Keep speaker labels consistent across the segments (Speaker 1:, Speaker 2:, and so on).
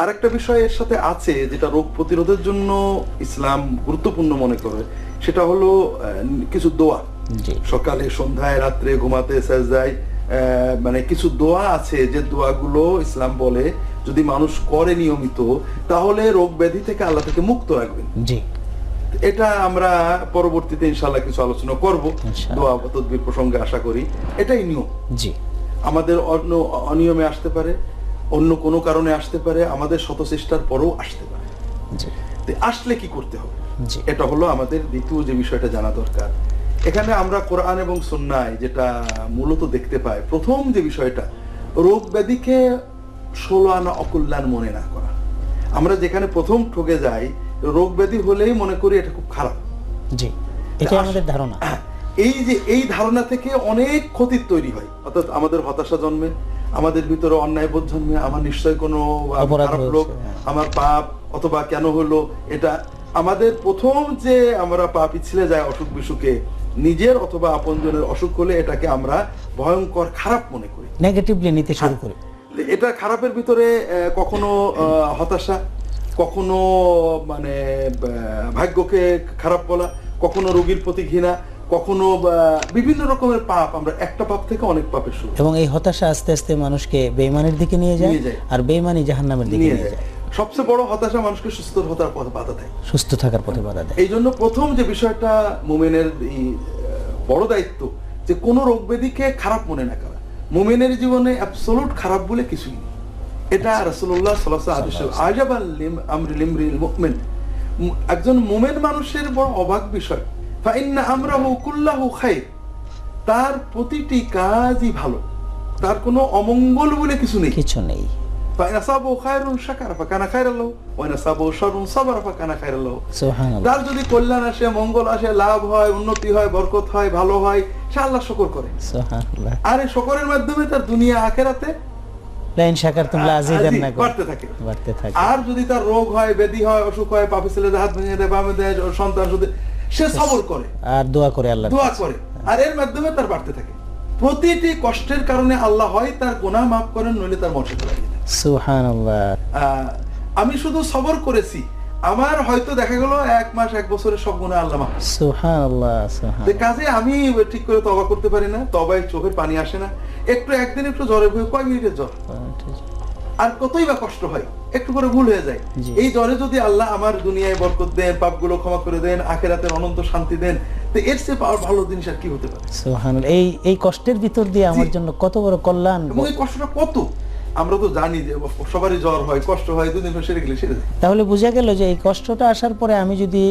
Speaker 1: আর একটা বিষয় এর সাথে আছে যেটা রোগ প্রতিরোধের জন্য ইসলাম গুরুত্বপূর্ণ মনে করে সেটা হলো কিছু দোয়া। সকালে সন্ধ্যায় রাত্রে ঘুমাতে সাজদায় মানে কিছু দোয়া আছে যে দোয়াগুলো ইসলাম বলে যদি মানুষ করে নিয়মিত তাহলে রোগ ব্যাধি থেকে আল্লাহ থেকে মুক্ত রাখবেন।
Speaker 2: জি।
Speaker 1: এটা আমরা পরবর্তীতে ইনশাল্লাহ কিছু আলোচনা করব দোয়া তদবির প্রসঙ্গে আশা করি এটাই নিয়ম।
Speaker 2: জি।
Speaker 1: আমাদের অন্য অনিয়মে আসতে পারে অন্য কোনো কারণে আসতে পারে আমাদের শত চেষ্টার পরেও আসতে পারে। আসলে কি করতে হবে? এটা হলো আমাদের দ্বিতীয় যে বিষয়টা জানা দরকার। এখানে আমরা কোরআন এবং সন্ন্যায় যেটা মূলত দেখতে পাই প্রথম যে বিষয়টা রোগ ব্যাধিকে ষোলো আনা অকল্যাণ মনে না করা। আমরা যেখানে প্রথম ঠকে যাই রোগ ব্যাধি হলেই মনে করি এটা খুব খারাপ।
Speaker 2: জি এটা আমাদের ধারণা।
Speaker 1: এই যে এই ধারণা থেকে অনেক ক্ষতির তৈরি হয়। অর্থাৎ আমাদের হতাশা জন্মে আমাদের ভিতরে অন্যায় বোধ জন্মে আমার নিশ্চয় কোনো খারাপ লোক
Speaker 2: হ্যাঁ।
Speaker 1: আমার পাপ অথবা কেন হলো এটা আমাদের প্রথম যে আমরা পা পিছলে যায় অসুখ বিসুখে নিজের অথবা আপনজনের অসুখ হলে এটাকে আমরা ভয়ঙ্কর খারাপ মনে করি।
Speaker 2: নেগেটিভলি নিতে শুরু করি।
Speaker 1: এটা খারাপের ভিতরে কখনো হতাশা কখনো মানে ভাগ্যকে খারাপ বলা কখনো রোগীর প্রতি ঘৃণা কখনো বিভিন্ন রকমের পাপ আমরা একটা পাপ থেকে অনেক পাপের শুরু
Speaker 2: এবং এই হতাশা আস্তে আস্তে মানুষকে বেইমানের দিকে নিয়ে যায় আর বেইমানি জাহান্নামের দিকে
Speaker 1: নিয়ে যায়। সবচেয়ে বড় হতাশা মানুষকে সুস্থ হতার পথে বাধা দেয়।
Speaker 2: সুস্থ থাকার পথে বাধা দেয়।
Speaker 1: এই জন্য প্রথম যে বিষয়টা মুমেনের বড় দায়িত্ব যে কোনো রোগ ব্যাধিকে খারাপ মনে না করা। মুমেনের জীবনে অ্যাবসলুট খারাপ বলে কিছুই নেই। এটা রাসূলুল্লাহ সাল্লাল্লাহু আলাইহি ওয়াসাল্লাম আজাবাল লিম আমরি মুমিন। একজন মুমিন মানুষের বড় অবাক বিষয়। তার প্রতিটি কাজই ভালো। তার কোনো অমঙ্গল বলে কিছু নেই।
Speaker 2: কিছু নেই।
Speaker 1: তার যদি কল্যাণ আসে মঙ্গল আসে লাভ হয় উন্নতি হয় বরকত হয় ভালো হয় সে আল্লাহ শুকর করে। আর এই শুকরের মাধ্যমে তার দুনিয়া আখেরাতে আর যদি তার রোগ হয় ব্যাধি হয় অসুখ হয় পাপি ছেলে হাত ভেঙে দেয় বামে দেয় সন্তান সে সবর করে।
Speaker 2: আর দোয়া করে আল্লাহ
Speaker 1: দোয়া করে। আর এর মাধ্যমে তার বাড়তে থাকে। প্রতিটি কষ্টের কারণে আল্লাহ হয় তার গুনাহ মাফ করেন নইলে তার মর্যাদা লাগিয়ে আমি শুধু সবর করেছি। আমার হয়তো দেখা গেল এক মাস এক বছরের সব গুণা আল্লাহ মাফ কাজে আমি ঠিক করে তবা করতে পারি না তবায় চোখের পানি আসে না। একটু একদিন একটু জ্বরে ভুয়ে কয় মিনিটের জ্বর? আর কতই বা কষ্ট হয় একটু করে ভুল হয়ে যায়। এই জ্বরে যদি আল্লাহ আমার দুনিয়ায় বরকত দেন পাপগুলো ক্ষমা করে দেন আখেরাতের অনন্ত শান্তি দেন তো এর চেয়ে পাওয়ার ভালো জিনিস আর কি হতে পারে?
Speaker 2: এই এই কষ্টের ভিতর দিয়ে আমার জন্য কত বড় কল্যাণ
Speaker 1: এবং এই কষ্টটা কত? আমরা তো জানি যে সবারই জ্বর হয় কষ্ট হয় দুদিন সেরে গেলে সেরে
Speaker 2: তাহলে বোঝা গেল যে এই কষ্টটা আসার পরে আমি যদি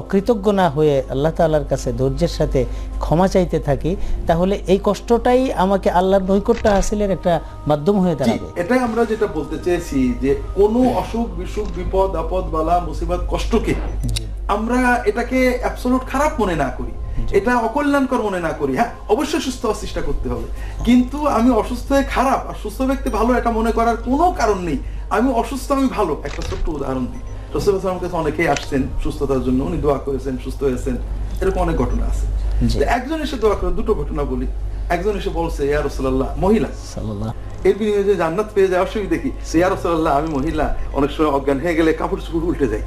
Speaker 2: অকৃতজ্ঞ না হয়ে আল্লাহ তাআলার কাছে ধৈর্যের সাথে ক্ষমা চাইতে থাকি তাহলে এই কষ্টটাই আমাকে আল্লাহর নৈকট্য হাসিলের একটা মাধ্যম হয়ে দাঁড়াবে।
Speaker 1: এটাই আমরা যেটা বলতে চেয়েছি যে কোনো অসুখ বিসুখ বিপদ আপদ বালা মুসিবত কষ্টকে আমরা এটাকে অ্যাবসলুট খারাপ মনে না করি। এটা অকল্যাণকর মনে না করি হ্যাঁ? অবশ্যই সুস্থ হওয়ার চেষ্টা করতে হবে। কিন্তু আমি অসুস্থ হয়ে খারাপ আর সুস্থ ব্যক্তি ভালো এটা মনে করার কোনো কারণ নেই। আমি অসুস্থ আমি ভালো। একটা ছোট্ট উদাহরণ দিই। রসুল কাছে অনেকেই আসছেন সুস্থতার জন্য। উনি দোয়া করেছেন সুস্থ হয়েছেন। এরকম অনেক ঘটনা আছে। একজন এসে দোয়া করে দুটো ঘটনা বলি। একজন এসে বলছে ইয়া রসুল্লাহ মহিলা। এর বিনিময়ে জান্নাত পেয়ে যায় অসুবিধা কি? ইয়া রাসূলুল্লাহ আমি মহিলা। অনেক সময় অজ্ঞান হয়ে গেলে কাপড় চুপড় উল্টে যাই।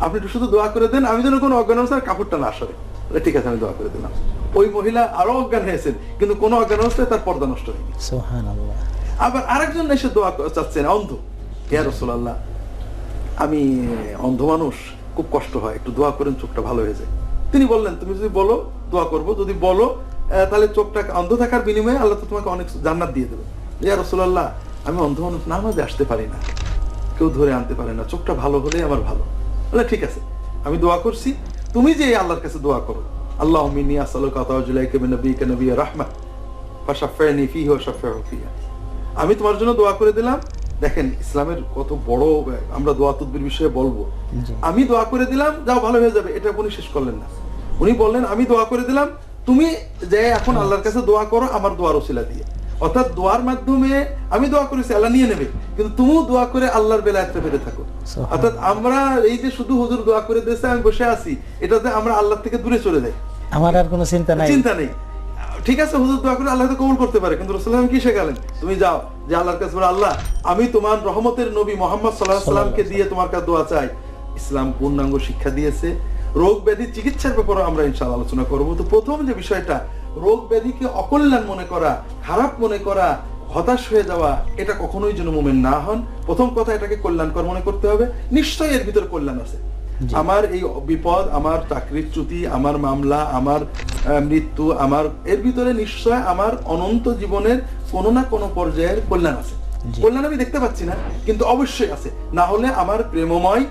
Speaker 1: আপনি একটু শুধু দোয়া করে দেন আমি যেন কোনো অজ্ঞান কাপড়টা না সরে। বলে, ঠিক আছে আমি দোয়া করে দিলাম। ওই মহিলা আরও অজ্ঞান হয়েছেন কিন্তু কোনো অজ্ঞান অবস্থায় তার পর্দা নষ্ট হয়নি। আবার আরেকজন এসে দোয়া চাচ্ছেন অন্ধ। ইয়া আমি অন্ধ মানুষ খুব কষ্ট হয় একটু দোয়া করেন চোখটা ভালো হয়ে যায়। তিনি বললেন তুমি যদি বলো দোয়া করব যদি বলো তাহলে চোখটা অন্ধ থাকার বিনিময়ে আল্লাহ তো তোমাকে অনেক জান্নাত দিয়ে দেবে ইয়া রসুল্লাহ আমি অন্ধ মানুষ নামাজে আসতে পারি না। কেউ ধরে আনতে পারে না চোখটা ভালো হলেই আমার ভালো। বলে ঠিক আছে আমি দোয়া করছি তুমি যে আল্লাহর কাছে দোয়া করো আল্লাহ মিনি আসালুকা তাওয়াজুলাইকা নবিয়িকা রাহমা ফাশাফানি ফিহি ওয়া শাফাহু ফিহা। আমি তোমার জন্য দোয়া করে দিলাম। দেখেন ইসলামের কত বড় আমরা দোয়া তদ্বির বিষয়ে বলব। আমি দোয়া করে দিলাম যাও ভালো হয়ে যাবে। এটা উনি শেষ করলেন না। উনি বললেন আমি দোয়া করে দিলাম তুমি যে এখন আল্লাহর কাছে দোয়া করো আমার দোয়ার ওসিলা দিয়ে। অর্থাৎ দোয়ার মাধ্যমে আমি দোয়া করেছি আল্লাহ নিয়ে নেবে। কিন্তু তুমিও দোয়া করে আল্লাহর বেলায়তে পেরে থাকো। অর্থাৎ আমরা এই যে শুধু হুজুর দোয়া করে দিয়েছে আমি বসে আছি এটাতে আমরা আল্লাহ থেকে দূরে চলে যাই।
Speaker 2: আমার আর কোনো চিন্তা নাই।
Speaker 1: চিন্তা নেই। ঠিক আছে হুজুর দোয়া করে আল্লাহ তো কবুল করতে পারে কিন্তু রসুল্লাহ কি শেখালেন? তুমি যাও যে আল্লাহর কাছে বলো, আল্লাহ আমি তোমার রহমতের নবী মোহাম্মদ সাল্লাহ সাল্লামকে দিয়ে তোমার কাছে দোয়া চাই। ইসলাম পূর্ণাঙ্গ শিক্ষা দিয়েছে। রোগ ব্যাধি চিকিৎসার ব্যাপারে আমরা ইনশাআল্লাহ আলোচনা করব। তো প্রথম যে বিষয়টা রোগ ব্যাধিকে অকল্যাণ মনে করা খারাপ মনে করা হতাশ হয়ে যাওয়া এটা কখনোই যেন মোমেন না হন। প্রথম কথা এটাকে কল্যাণকর মনে করতে হবে। নিশ্চয়ই এর ভিতর কল্যাণ আছে। আমার এই বিপদ আমার চাকরির চ্যুতি আমার মামলা আমার মৃত্যু আমার এর ভিতরে নিশ্চয় আমার অনন্ত জীবনের কোনো না কোনো পর্যায়ের কল্যাণ আছে। কল্যাণ আমি দেখতে পাচ্ছি না কিন্তু অবশ্যই আছে। না হলে আমার প্রেমময়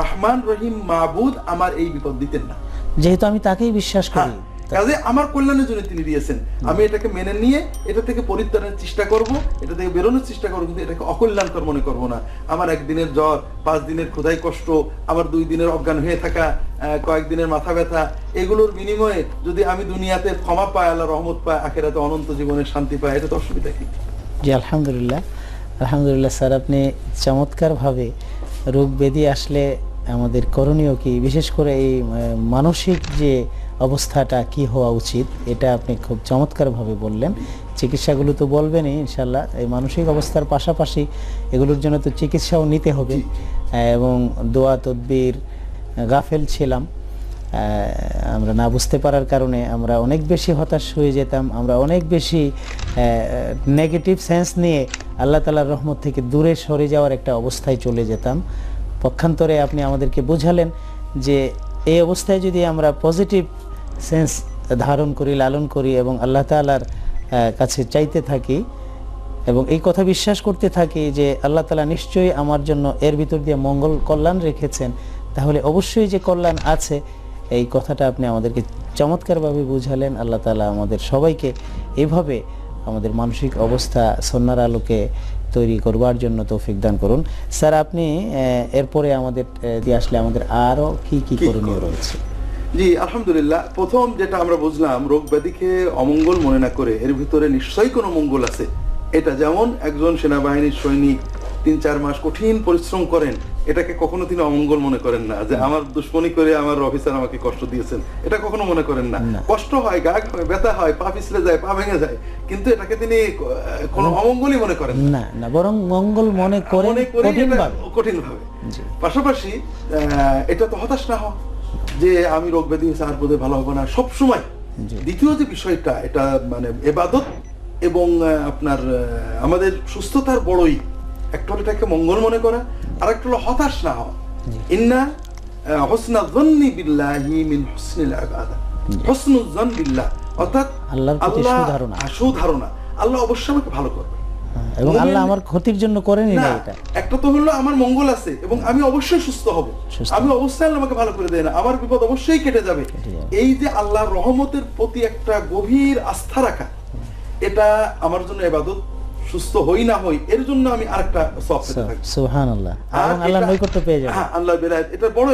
Speaker 1: রহমান রহিম মাহবুদ আমার এই বিপদ দিতেন না।
Speaker 2: যেহেতু আমি তাকেই বিশ্বাস
Speaker 1: হ্যাঁ,
Speaker 2: করি
Speaker 1: কাজে আমার কল্যাণের জন্য তিনি দিয়েছেন। আমি এটাকে মেনে নিয়ে এটা থেকে পরিত্রাণের চেষ্টা করব এটা থেকে বেরোনোর চেষ্টা করব কিন্তু এটাকে অকল্যাণকর মনে করব না। আমার একদিনের জ্বর পাঁচ দিনের ক্ষুধাই কষ্ট আমার দুই দিনের অজ্ঞান হয়ে থাকা কয়েকদিনের মাথা ব্যথা এগুলোর বিনিময়ে যদি আমি দুনিয়াতে ক্ষমা পাই আল্লাহ রহমত পাই আখেরাতে অনন্ত জীবনে শান্তি পাই এটা তো অসুবিধা কি?
Speaker 2: জি আলহামদুলিল্লাহ। আলহামদুলিল্লাহ স্যার আপনি চমৎকারভাবে রোগ ব্যাধি আসলে আমাদের করণীয় কি? বিশেষ করে এই মানসিক যে অবস্থাটা কি হওয়া উচিত এটা আপনি খুব চমৎকারভাবে বললেন। চিকিৎসাগুলো তো বলবেনই ইনশাল্লাহ এই মানসিক অবস্থার পাশাপাশি এগুলোর জন্য তো চিকিৎসাও নিতে হবে। এবং দোয়া তদবির গাফেল ছিলাম। আমরা না বুঝতে পারার কারণে আমরা অনেক বেশি হতাশ হয়ে যেতাম। আমরা অনেক বেশি নেগেটিভ সেন্স নিয়ে আল্লাহ তালার রহমত থেকে দূরে সরে যাওয়ার একটা অবস্থায় চলে যেতাম। পক্ষান্তরে আপনি আমাদেরকে বোঝালেন যে এই অবস্থায় যদি আমরা পজিটিভ সেন্স ধারণ করি, লালন করি এবং আল্লাহ তালার কাছে চাইতে থাকি এবং এই কথা বিশ্বাস করতে থাকি যে আল্লাহ তালা নিশ্চয়ই আমার জন্য এর ভিতর দিয়ে মঙ্গল কল্যাণ রেখেছেন, তাহলে অবশ্যই যে কল্যাণ আছে, এই কথাটা আপনি আমাদেরকে চমৎকারভাবে বুঝালেন। আল্লাহ তালা আমাদের সবাইকে এভাবে আমাদের মানসিক অবস্থা, সন্ন্যার আলোকে তৈরি করবার জন্য তৌফিক দান করুন। স্যার আপনি এরপরে আমাদের দিয়ে আসলে আমাদের আরও কি কি
Speaker 1: করণীয়?
Speaker 2: রয়েছে?
Speaker 1: জি আলহামদুলিল্লাহ। প্রথম যেটা আমরা বুঝলাম রোগ ব্যাধিকে অমঙ্গল মনে না করে এর ভিতরে নিশ্চয়ই কোনো মঙ্গল আছে। এটা যেমন একজন সেনাবাহিনীর সৈনিক তিন চার মাস কঠিন পরিশ্রম করেন এটাকে কখনো তিনি অমঙ্গল মনে করেন না যে আমার দুশ্মনী করে আমার অফিসার আমাকে কষ্ট দিয়েছেন। এটা কখনো মনে করেন না। কষ্ট হয় গা হয় ব্যথা হয় পা পিছলে যায় পা ভেঙে যায় কিন্তু এটাকে তিনি কোনো অমঙ্গলই মনে করেন না।
Speaker 2: না বরং মঙ্গল মনে করেন কঠিনভাবে। জি।
Speaker 1: পাশাপাশি আহ, এটা তো হতাশ না হওয়া যে আমি রোগ ব্যাধি হয়েছে আর বোধহয় ভালো হবে না। সব সময় দ্বিতীয় যে বিষয়টা এটা মানে এবাদত এবং আপনার আমাদের সুস্থতার বড়ই একটা হলো এটাকে মঙ্গল মনে করা আর একটা হলো হতাশ না হওয়া। ইন্না হোসনা জন্নি বিল্লাহি মিন হুসনিল জন বিল্লাহ। অর্থাৎ আল্লাহ
Speaker 2: সুধারণা।
Speaker 1: সুধারণা। আল্লাহ অবশ্যই আমাকে ভালো করবে।
Speaker 2: হ্যাঁ, এবং আল্লাহ আমার ক্ষতির জন্য করেনি না এটা।
Speaker 1: একটা তো হলো আমার মঙ্গল আছে এবং আমি অবশ্যই সুস্থ হব। আমি অবশ্যই আল্লাহ আমাকে ভালো করে দেয় না। আমার বিপদ অবশ্যই কেটে যাবে।
Speaker 2: কেটে যাবে।
Speaker 1: এই যে আল্লাহর রহমতের প্রতি একটা গভীর আস্থা রাখা এটা আমার জন্য এবাদত। সুস্থ হই না হই এর জন্য আমি আরেকটা সব পেতে থাকি।
Speaker 2: সুহান আল্লাহ
Speaker 1: আর
Speaker 2: এবং আল্লাহ নৈকট্য পেয়ে যাবে।
Speaker 1: হ্যাঁ, আল্লাহ বিলায়াত এটা বড়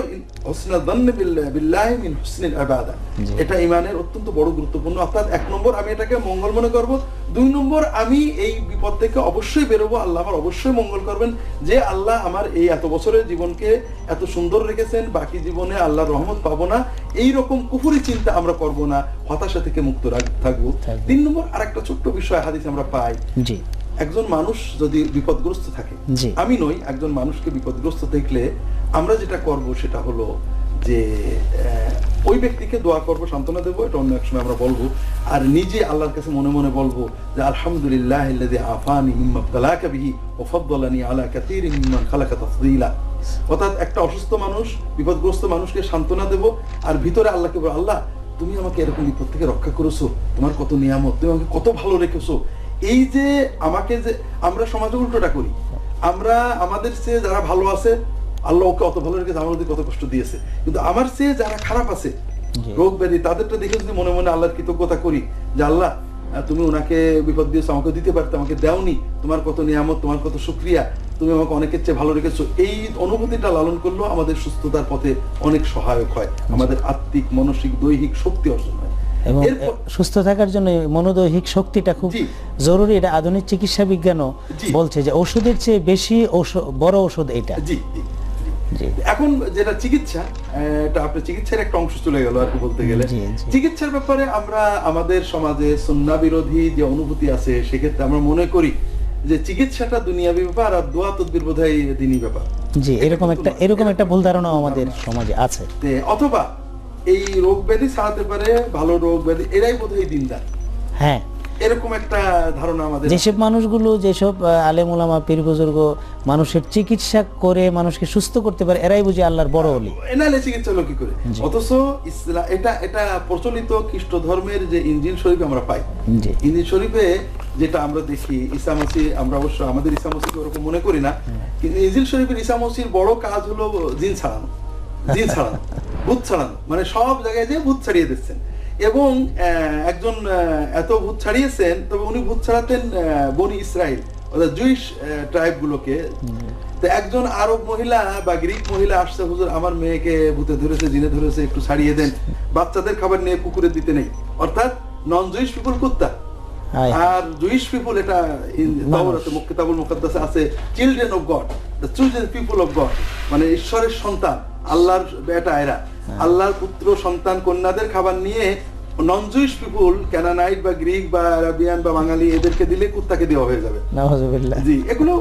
Speaker 1: হোসনা দন্নে বিল্লাহি মিন হুসনিল ইবাদা এটা ইমানের অত্যন্ত বড় গুরুত্বপূর্ণ। অর্থাৎ এক নম্বর আমি এটাকে মঙ্গল মনে করব। দুই নম্বর আমি এই বিপদ থেকে অবশ্যই বেরোবো। আল্লাহ আমার অবশ্যই মঙ্গল করবেন যে আল্লাহ আমার এই এত বছরের জীবনকে এত সুন্দর রেখেছেন। বাকি জীবনে আল্লাহর রহমত পাবো না। এই রকম কুফুরি চিন্তা আমরা করব না। হতাশা থেকে মুক্ত থাকব।
Speaker 2: থাকব।
Speaker 1: তিন নম্বর আরেকটা ছোট্ট বিষয় হাদিস আমরা পাই।
Speaker 2: জি।
Speaker 1: একজন মানুষ যদি বিপদগ্রস্ত থাকে আমি নই একজন মানুষকে বিপদগ্রস্ত দেখলে আমরা যেটা করব সেটা হলো যে ওই ব্যক্তিকে দোয়া করব সান্ত্বনা দেবো এটা অন্য এক সময় আমরা বলব। আর নিজে আল্লাহর কাছে মনে মনে বলব যে আলহামদুলিল্লাহ আফানি মিম্মা ইবতালাকা বিহি ওয়া ফাদ্দালানি আলা কাসীরিন মিম্মান খালাকা তাফদীলা। অর্থাৎ একটা অসুস্থ মানুষ বিপদগ্রস্ত মানুষকে সান্ত্বনা দেব আর ভিতরে আল্লাহকে বলব আল্লাহ তুমি আমাকে এরকম বিপদ থেকে রক্ষা করেছ। তোমার কত নিয়ামত তুমি আমাকে কত ভালো রেখেছো। এই যে আমাকে যে আমরা সমাজে উল্টোটা করি। আমরা আমাদের চেয়ে যারা ভালো আছে আল্লাহ ওকে অত ভালো রেখেছে আমার কত কষ্ট দিয়েছে। কিন্তু আমার চেয়ে যারা খারাপ আছে রোগ ব্যাধি তাদেরটা দেখে যদি মনে মনে আল্লাহর কৃতজ্ঞতা করি যে আল্লাহ তুমি ওনাকে বিপদ দিয়েছ আমাকে দিতে পারতে আমাকে দেওনি তোমার কত নিয়ামত তোমার কত শুক্রিয়া তুমি আমাকে অনেকের চেয়ে ভালো রেখেছো এই অনুভূতিটা লালন করলেও আমাদের সুস্থতার পথে অনেক সহায়ক হয়। আমাদের আত্মিক মানসিক দৈহিক শক্তি অর্জন হয়।
Speaker 2: এবং সুস্থ থাকার জন্য মনোদৈহিক শক্তিটা খুব জরুরি। এটা আধুনিক চিকিৎসা বিজ্ঞানও বলছে যে ওষুধের চেয়ে বেশি বড় ওষুধ এটা।
Speaker 1: এখন যেটা চিকিৎসা এটা আপনার চিকিৎসার একটা অংশ চলে গেল আর কি বলতে গেলে। চিকিৎসার ব্যাপারে আমরা আমাদের সমাজে সুন্না বিরোধী যে অনুভূতি আছে সেক্ষেত্রে আমরা মনে করি যে চিকিৎসাটা দুনিয়াবি ব্যাপার আর দোয়া তদ্বির বোধহয় দিনই ব্যাপার।
Speaker 2: জি এরকম একটা এরকম একটা ভুল ধারণা আমাদের সমাজে আছে।
Speaker 1: অথবা এই রোগ ব্যাধি ছাড়াতে পারে ভালো রোগ ব্যাধি এরাই বোধহয় দিনদার।
Speaker 2: হ্যাঁ।
Speaker 1: এরকম একটা ধারণা আমাদের
Speaker 2: যেসব মানুষগুলো যেসব আলেম ওলামা পীর বুজুর্গ মানুষের চিকিৎসা করে মানুষকে সুস্থ করতে পারে এরাই বুঝি আল্লাহর বড় অলি।
Speaker 1: এনালে চিকিৎসা হলো কি করে? অথচ ইসলাম এটা এটা প্রচলিত খ্রিস্ট ধর্মের যে ইঞ্জিন শরীফ আমরা পাই। ইঞ্জিন শরীফে যেটা আমরা দেখি ইসামসি আমরা অবশ্য আমাদের ইসামসিকে ওরকম মনে করি না কিন্তু ইঞ্জিল শরীফের ইসামসির বড় কাজ হলো জিন ছাড়ানো। জিন ছাড়ানো। ভূত ছাড়ানো মানে সব জায়গায় যে ভূত ছাড়িয়ে দিচ্ছেন। এবং একজন এত ভূত ছাড়িয়েছেন তবে উনি ভূত ছাড়াতেন বনি ইসরায়েল অর্থাৎ জুইশ তো একজন আরব মহিলা বা গ্রিক মহিলা আসছে হুজুর আমার মেয়েকে ভূতে ধরেছে জিনে ধরেছে একটু ছাড়িয়ে দেন। বাচ্চাদের খাবার নিয়ে পুকুরে দিতে নেই। অর্থাৎ নন জুইশ পিপুল কুত্তা। আর জুইশ পিপুল এটা তাওরাতে কিতাবুল মুকাদ্দাসে আছে children of God the children people of God মানে ঈশ্বরের সন্তান। আল্লাহর বেটা এরা। আল্লাহর পুত্র সন্তান কন্যাদের খাবার নিয়ে নন জুইশ পিপুল ক্যানানাইট বা গ্রিক বা আরাবিয়ান বা বাঙালি এদেরকে দিলে কুত্তাকে দেওয়া হয়ে যাবে।
Speaker 2: নাউজুবিল্লাহ।
Speaker 1: জি এগুলো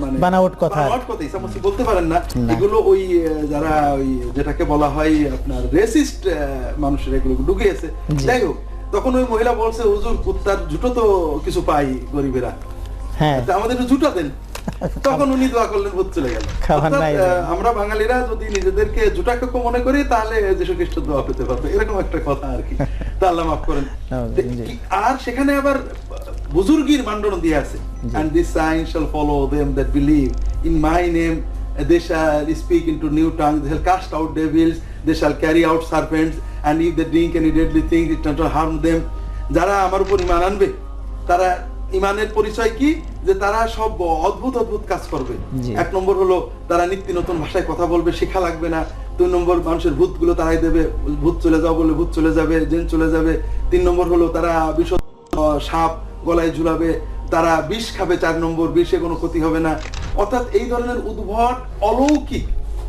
Speaker 1: মানে
Speaker 2: বানাওয়াট কথা।
Speaker 1: বানাওয়াট কথা ইসামসি বলতে পারেন না। এগুলো ওই যারা ওই যেটাকে বলা হয় আপনার রেসিস্ট মানুষের এগুলো ঢুকিয়েছে। যাই হোক তখন ওই মহিলা বলছে হুজুর কুত্তার জুটো তো কিছু পাই গরিবেরা।
Speaker 2: হ্যাঁ।
Speaker 1: আমাদের জুটা দেন। তখন উনি দোয়া করলেন ভূত চলে গেল আমরা বাঙালিরা যদি নিজেদেরকে জুটাকে মনে করি তাহলে যীশু খ্রিস্ট দোয়া পেতে পারবে এরকম একটা কথা আর কি তা আল্লাহ মাফ করেন আর সেখানে আবার বুজুর্গির মান্ডন দিয়ে আছে and this sign shall follow them that believe in my name they shall speak into new tongues they shall cast out devils they shall carry out serpents and if they drink any deadly thing it shall harm them যারা আমার উপর ইমান আনবে তারা ইমানের পরিচয় কি যে তারা সব অদ্ভুত অদ্ভুত কাজ করবে। এক নম্বর হলো তারা নিত্য নতুন ভাষায় কথা বলবে শেখা লাগবে না। দুই নম্বর মানুষের ভূতগুলো তারাই দেবে ভূত চলে যাও বলে ভূত চলে যাবে জেন চলে যাবে। তিন নম্বর হলো তারা বিষ সাপ গলায় ঝুলাবে তারা বিষ খাবে চার নম্বর বিষে কোনো ক্ষতি হবে না। অর্থাৎ এই ধরনের উদ্ভট অলৌকিক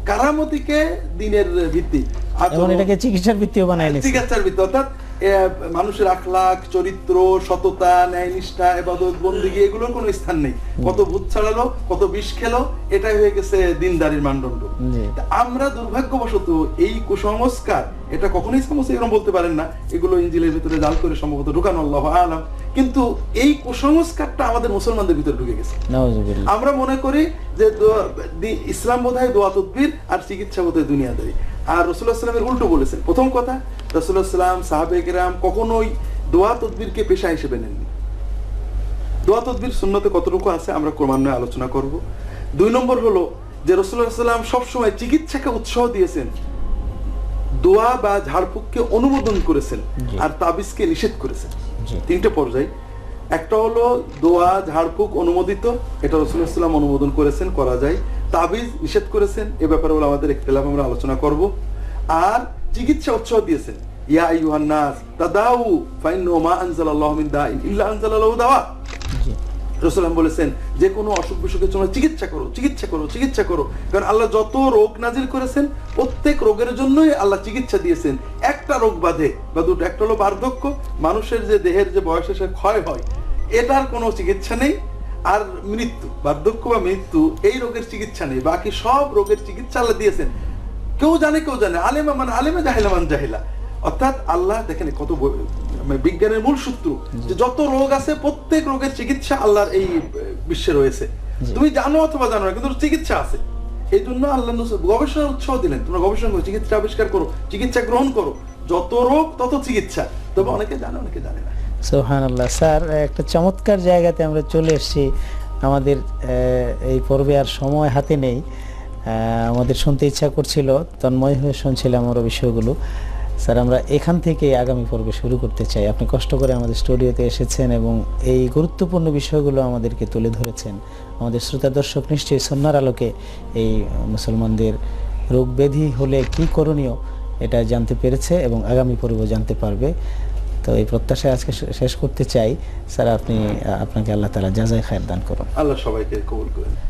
Speaker 1: কারামতিকে দিনের ভিত্তি। আর
Speaker 2: এটাকে চিকিৎসার ভিত্তিও বানায়
Speaker 1: চিকিৎসার ভিত্তি অর্থাৎ মানুষের আখলাখ চরিত্র সততা ন্যায় নিষ্ঠা এবাদত বন্দিগি এগুলোর কোনো স্থান নেই। কত ভূত ছাড়ালো কত বিষ খেলো এটাই হয়ে গেছে দিনদারির মানদণ্ড। আমরা দুর্ভাগ্যবশত এই কুসংস্কার এটা কখনোই সমস্যা এরকম বলতে পারেন না এগুলো ইঞ্জিলের ভিতরে জাল করে সম্ভবত ঢুকানো আল্লাহ আলাম। কিন্তু এই কুসংস্কারটা আমাদের মুসলমানদের ভিতরে ঢুকে গেছে। আমরা মনে করি যে ইসলাম বোধহয় দোয়া তদ্বির আর চিকিৎসা বোধ বোধহয় দুনিয়াদারি আর রসুল্লাহ সাল্লামের উল্টো বলেছেন। প্রথম কথা রসুল্লাহ সাল্লাম সাহাবেগরাম কখনোই দোয়া তদ্বিরকে পেশা হিসেবে নেননি। দোয়া তদ্বির শূন্যতে কতটুকু আছে আমরা ক্রমান্বয়ে আলোচনা করব। দুই নম্বর হলো যে রসুল্লাহ সাল্লাম সবসময় চিকিৎসাকে উৎসাহ দিয়েছেন। দোয়া বা ঝাড়ফুঁককে অনুমোদন করেছেন আর তাবিজকে নিষেধ করেছেন। তিনটে পর্যায়। একটা হলো দোয়া ঝাড়ফুঁক অনুমোদিত এটা রসুলাম অনুমোদন করেছেন করা যায়। তাবিজ নিষেধ করেছেন এ ব্যাপারে হলো আমাদের একতলাফ আমরা আলোচনা করব। আর চিকিৎসা উৎসাহ দিয়েছেন ইয়া আইয়ুহান নাস তাদাউ মা আনজালাল্লাহু মিন দাইন ইল্লা আনজালাল্লাহু দাওয়া। রসুলাম বলেছেন যে কোনো অসুখ বিসুখের জন্য চিকিৎসা করো চিকিৎসা করো চিকিৎসা করো। কারণ আল্লাহ যত রোগ নাজিল করেছেন প্রত্যেক রোগের জন্যই আল্লাহ চিকিৎসা দিয়েছেন। একটা রোগ বাধে বা দুটো একটা হলো বার্ধক্য মানুষের যে দেহের যে বয়সে সে ক্ষয় হয় এটার কোনো চিকিৎসা নেই। আর মৃত্যু বার্ধক্য বা মৃত্যু এই রোগের চিকিৎসা নেই। বাকি সব রোগের চিকিৎসা আল্লাহ দিয়েছেন। কেউ জানে কেউ জানে আলেমা মানে আলেমা জাহিলা মান জাহিলা। অর্থাৎ আল্লাহ দেখেন কত মানে বিজ্ঞানের মূল সূত্র যে যত রোগ আছে প্রত্যেক রোগের চিকিৎসা আল্লাহর এই বিশ্বে রয়েছে। তুমি জানো অথবা জানো না কিন্তু চিকিৎসা আছে। এই জন্য আল্লাহ গবেষণার উৎসাহ দিলেন। তোমরা গবেষণা করো চিকিৎসা আবিষ্কার করো চিকিৎসা গ্রহণ করো। যত রোগ তত চিকিৎসা। তবে অনেকে জানে অনেকে জানে না।
Speaker 2: সোহানাল্লাহ স্যার, একটা চমৎকার জায়গাতে আমরা চলে এসেছি। আমাদের এই পর্বে আর সময় হাতে নেই। আমাদের শুনতে ইচ্ছা করছিল, তন্ময় হয়ে শুনছিলাম আমরা বিষয়গুলো। স্যার, আমরা এখান থেকে আগামী পর্বে শুরু করতে চাই। আপনি কষ্ট করে আমাদের স্টুডিওতে এসেছেন এবং এই গুরুত্বপূর্ণ বিষয়গুলো আমাদেরকে তুলে ধরেছেন। আমাদের শ্রোতা দর্শক নিশ্চয়ই সন্ন্যার আলোকে এই মুসলমানদের রোগ ব্যাধি হলে কি করণীয়, এটা জানতে পেরেছে এবং আগামী পর্ব জানতে পারবে। তো এই প্রত্যাশায় আজকে শেষ করতে চাই। স্যার, আপনি আপনাকে আল্লাহ তালা যাজাই খায়ের দান করুন।
Speaker 1: আল্লাহ সবাইকে কবুল করেন।